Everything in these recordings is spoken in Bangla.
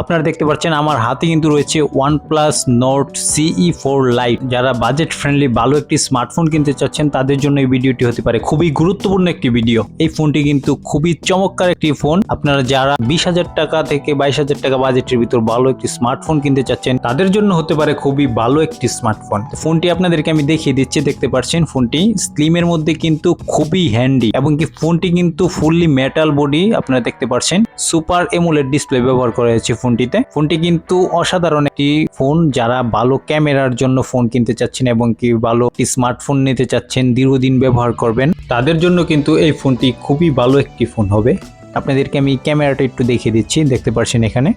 আপনারা দেখতে পাচ্ছেন আমার হাতে কিন্তু রয়েছে OnePlus Nord CE four Lite যারা বাজেট ফ্রেন্ডলি ভালো একটি স্মার্টফোন কিনতে চাচ্ছেন, তাদের জন্য এই ভিডিওটি হতে পারে খুবই গুরুত্বপূর্ণ একটি ভিডিও। এই ফোনটি কিন্তু খুবই চমৎকার একটি ফোন। আপনারা যারা বিশ হাজার টাকা থেকে বাইশ হাজার টাকা বাজেটের ভিতর ভালো একটি স্মার্টফোন কিনতে চাচ্ছেন, তাদের জন্য হতে পারে খুবই ভালো একটি স্মার্টফোন ফোনটি আপনাদেরকে আমি দেখিয়ে দিচ্ছি, দেখতে পাচ্ছেন ফোনটি স্লিমের মধ্যে কিন্তু খুবই হ্যান্ডি এবং কি ফোনটি কিন্তু ফুললি মেটাল বডি আপনারা দেখতে পাচ্ছেন। সুপার এমুলেট ডিসপ্লে ব্যবহার করা হয়েছে ফোনটিতে। ফোনটি কিন্তু অসাধারণ একটি ফোন। যারা ভালো ক্যামেরার জন্য ফোন কিনতে চাচ্ছেন এবং কি ভালো স্মার্টফোন নিতে চাচ্ছেন, দীর্ঘদিন ব্যবহার করবেন, তাদের জন্য কিন্তু এই ফোনটি খুবই ভালো একটি ফোন হবে। আপনাদেরকে আমি ক্যামেরাটা একটু দেখিয়ে দিচ্ছি। দেখতে পাচ্ছেন এখানে।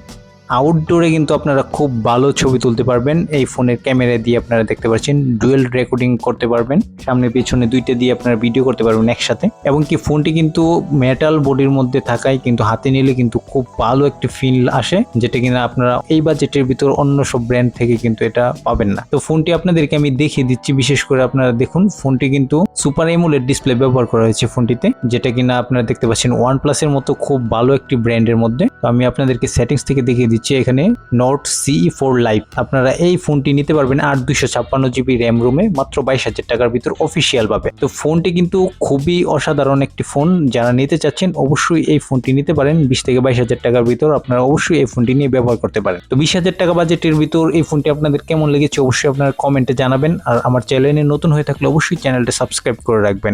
আউটডোরে কিন্তু আপনারা খুব ভালো ছবি তুলতে পারবেন। এই ফোনের ক্যামেরা দিয়ে আপনারা দেখতে পাচ্ছেন ডুয়েল রেকর্ডিং করতে পারবেন। সামনে, পিছনে দুইটা দিয়ে আপনারা ভিডিও করতে পারবেন একসাথে। এবং কি ফোনটি কিন্তু মেটাল বডির মধ্যে থাকায় কিন্তু হাতে নিলে কিন্তু খুব ভালো একটি ফিল আসে, যেটা কিনা আপনারা এই বাজেটের ভিতর অন্য সব ব্র্যান্ড থেকে কিন্তু এটা পাবেন না। তো ফোনটি আপনাদেরকে আমি দেখিয়ে দিচ্ছি, বিশেষ করে আপনারা দেখুন, ফোনটি কিন্তু সুপার এমুলেট ডিসপ্লে ব্যবহার করা হয়েছে ফোনটিতে, যেটা কিনা আপনারা দেখতে পাচ্ছেন ওয়ান প্লাসের মতো খুব ভালো একটি ব্র্যান্ডের মধ্যে। তো আমি আপনাদেরকে সেটিংস থেকে দেখিয়ে দিচ্ছি। এখানে নোট সিই ফোর লাইভ আপনারা এই ফোনটি নিতে পারবেন আট দুইশো ছাপ্পান্ন জিবি র্যাম রুমে মাত্র বাইশ হাজার টাকার ভিতর অফিসিয়াল ভাবে। তো ফোনটি কিন্তু খুবই অসাধারণ একটি ফোন। যারা নিতে চাচ্ছেন অবশ্যই এই ফোনটি নিতে পারেন। বিশ থেকে বাইশ হাজার টাকার ভিতর আপনারা অবশ্যই এই ফোনটি নিয়ে ব্যবহার করতে পারেন। তো বিশ হাজার টাকা বাজেটের ভিতর এই ফোনটি আপনাদের কেমন লেগেছে অবশ্যই আপনারা কমেন্টে জানাবেন। আর আমার চ্যানেলে নতুন হয়ে থাকলে অবশ্যই চ্যানেলটা সাবস্ক্রাইব করে রাখবেন।